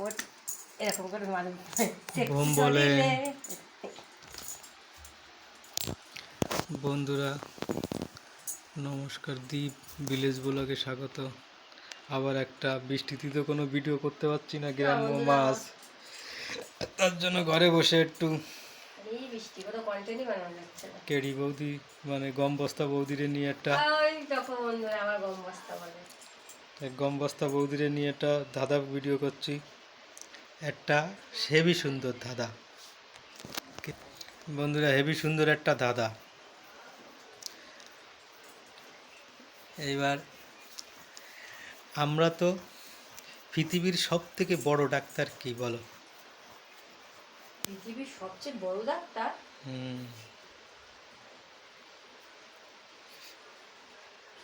কাপড় এরকম করে মানুষ বলে। বন্ধুরা নমস্কার দ্বীপ ভিলেজ ব্লগে স্বাগত। আবার একটা বৃষ্টিতে তো কোনো ভিডিও করতে পারছি না গ্রাম্য মাছ। তার জন্য ঘরে বসে একটু কেড়ি বৌদি মানে গম বস্তা বৌদিরে নিয়ে একটা গম বস্তা বৌদিরে নিয়ে একটা ধাঁধা ভিডিও করছি। একটা হেভি সুন্দর ধাঁধা। কে- বন্ধুরা হেভি সুন্দর একটা ধাঁধা। এইবার আমরা তো পৃথিবীর সব থেকে বড় ডাক্তার কি বলো? পৃথিবীর সবচেয়ে বড় ডাক্তার? হুম।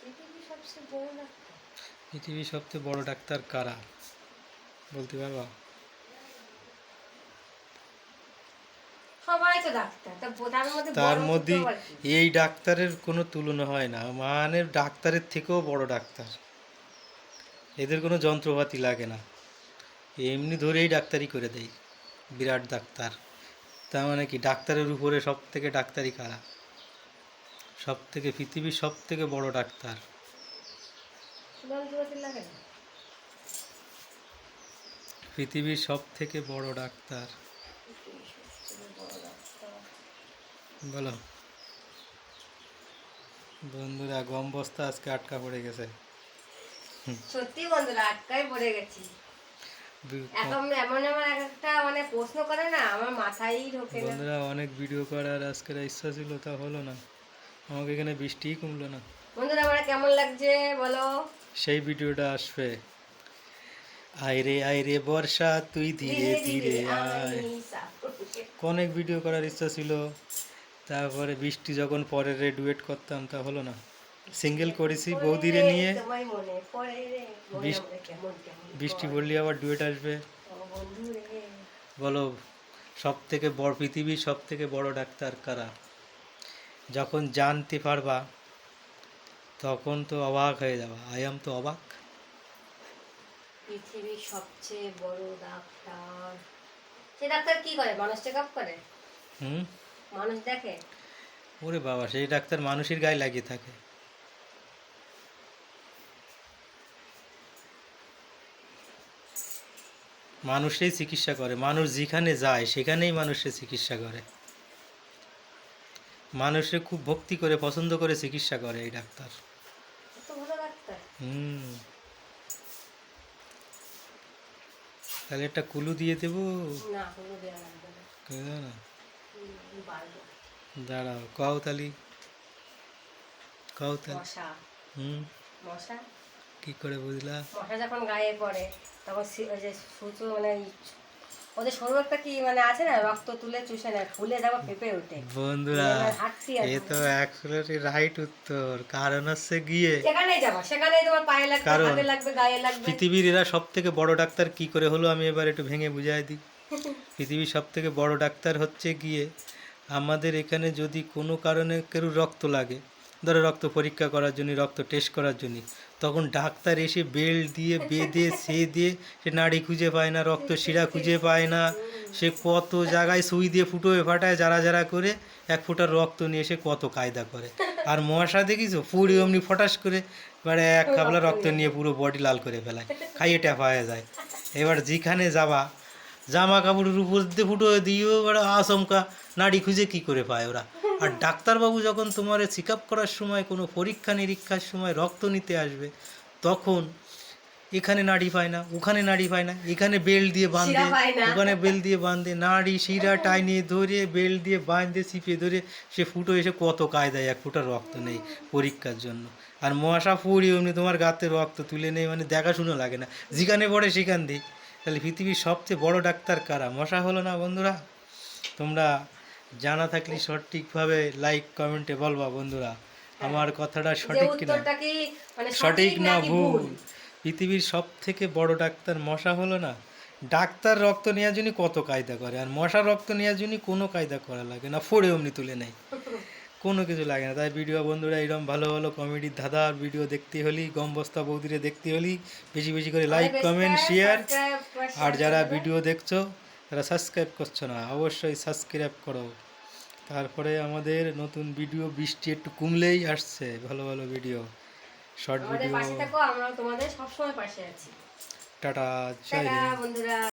পৃথিবীর সবচেয়ে বড় ডাক্তার? পৃথিবীর সবচেয়ে বড় ডাক্তার কারা? বলতে পারবা? সবাই তো ডাক্তার। তার মধ্যে? এই ডাক্তারের কোনো তুলনা হয় না। মানে ডাক্তারের থেকেও বড় ডাক্তার। এদের কোনো যন্ত্রপাতি লাগে না। এমনি ধরেই ডাক্তারি করে দেয়। বিরাট ডাক্তার। তার মানে কি? ডাক্তারের উপরে সব থেকে ডাক্তারি কারা? সব থেকে পৃথিবীর সব থেকে বড় ডাক্তার। পৃথিবীর সব থেকে বড় ডাক্তার পৃথিবীর সবচেয়ে বড় ডাক্তার বলো। বন্ধুরা গম বস্তা আজকে আটকা পড়ে গেছে। সত্যি বন্ধুরা আটকাই পড়ে গেছি। এখন এমন এমন একটা মানে প্রশ্ন করে না আমার মাথায় ঢোকে না। বন্ধুরা অনেক ভিডিও করার আজকের ইচ্ছা ছিল তা হলো না। আমাকে এখানে বৃষ্টিই কমলো না। বন্ধুরা আমার কেমন লাগছে বলো? সেই ভিডিওটা আসবে। আইরে আইরে বর্ষা তুই ধীরে ধীরে আয়। অনেক ভিডিও করার ইচ্ছা ছিল। তারপরে বৃষ্টি যখন পরে রে ডুয়েট করতাম তা হলো না। সিঙ্গেল করেছি বৌদিরে নিয়ে। বৃষ্টি-। পড়লে আবার ডুয়েট আসবে। বলো সব থেকে বড় পৃথিবীর সব থেকে বড় ডাক্তার কারা? যখন জানতে পারবা তখন তো অবাক হয়ে যাবা। আই আম তো অবাক। পৃথিবীর সবচেয়ে বড় ডাক্তার সে ডাক্তার কি করে? মানুষ চেক আপ করে? হুম? মানুষ দেখে? ওরে বাবা সেই ডাক্তার মানুষের গায়ে লাগিয়ে থাকে। মানুষেই চিকিৎসা করে। মানুষ যেখানে যায় সেখানেই মানুষের চিকিৎসা করে। মানুষে খুব ভক্তি করে পছন্দ করে চিকিৎসা করে এই ডাক্তার। হুম। তাহলে একটা কুলু দিয়ে দেবো? না হুম, দাঁড়াও মশা। হুম? মশা? কি করে বুঝলা? মশা যখন গায়ে পড়ে তখন ওই যে সূচো মানে ওদের কি মানে আছে না রক্ত তুলে চুষে নেয় ফুলে যাব পেঁপে ওঠে। বন্ধুরা এ তো অ্যাকচুয়ালি রাইট উত্তর কারণ হচ্ছে গিয়ে সেখানেই যাব সেখানেই তোমার পায়ে লাগবে হাতে লাগবে গায়ে লাগবে। পৃথিবীর এরা সব থেকে বড় ডাক্তার কি করে হলো আমি এবার একটু ভেঙে বুঝাই দিই। পৃথিবীর সব থেকে বড় ডাক্তার হচ্ছে গিয়ে আমাদের এখানে যদি কোনো কারণে কেউ রক্ত লাগে, ধরো রক্ত পরীক্ষা করার জন্য, রক্ত টেস্ট করার জন্য, তখন ডাক্তার এসে বেল্ট দিয়ে, বেঁধে সে দিয়ে সে নাড়ি খুঁজে পায় না, রক্ত শিরা খুঁজে পায় না, সে কত জায়গায় সুই দিয়ে ফুটোয় ফাটায় যারা যারা করে, এক ফোঁটার রক্ত নিয়ে এসে কত কায়দা করে। আর মশা দেখিছো? পুরি অমনি ফটাস করে, এবারে এক খাবলা রক্ত নিয়ে পুরো বডি লাল করে ফেলায়, খাইয়ে ট্যাপায় যায়। এবার যেখানে যাবা জামা কাপড়ের উপর দিয়ে ফুটো দিয়েও ওরা আচমকা নাড়ি খুঁজে কি করে পায় ওরা। আর ডাক্তারবাবু যখন তোমার চেক আপ করার সময় কোনো পরীক্ষা নিরীক্ষার সময় রক্ত নিতে আসবে তখন এখানে নাড়ি পায় না ওখানে নাড়ি পায় না এখানে বেল্ট দিয়ে বাঁধে। ওখানে বেল্ট দিয়ে বাঁধে নাড়ি শিরা টাইনে ধরে বেল্ট দিয়ে বাঁধে চিপে ধরে সে ফুটো এসে কত কায়দায় এক ফুটা রক্ত নেই পরীক্ষার জন্য। আর মশা ফুড়ি এমনি তোমার গাতে রক্ত তুলে নেই মানে দেখাশুনো লাগে না। যেখানে পড়ে সেখান দিয়ে। তাহলে পৃথিবীর সবচেয়ে বড় ডাক্তার কারা? মশা হলো না বন্ধুরা? তোমরা জানা থাকলে সঠিকভাবে লাইক কমেন্টে বলবা বন্ধুরা। আমার কথাটা সঠিক কিনা? মানে সঠিক না ভুল? পৃথিবীর সব থেকে বড় ডাক্তার মশা হলো না? ডাক্তার রক্ত নেওয়ার জন্য কত কায়দা করে? আর মশা রক্ত নেওয়ার জন্য কোনো কায়দা করা লাগে না ফোড়ে অমনি তুলে নেয়। কোনো কিছু লাগে না। তাই ভিডিও বন্ধুরা এরকম ভালো ভালো কমেডির ধাঁধার ভিডিও দেখতে হলি গম বস্তা বৌদিরে দেখতে হলি বেশি বেশি করে লাইক কমেন্ট শেয়ার আর যারা ভিডিও দেখছ তারা সাবস্ক্রাইব করছ না। অবশ্যই সাবস্ক্রাইব করো। তারপরে আমাদের নতুন ভিডিও বৃষ্টি একটু কমলেই আসছে ভালো ভালো ভিডিও শর্ট ভিডিও পাশে তোমাদের সবসময় পাশে আছি। টাটা জয় হিন্দ। বন্ধুরা।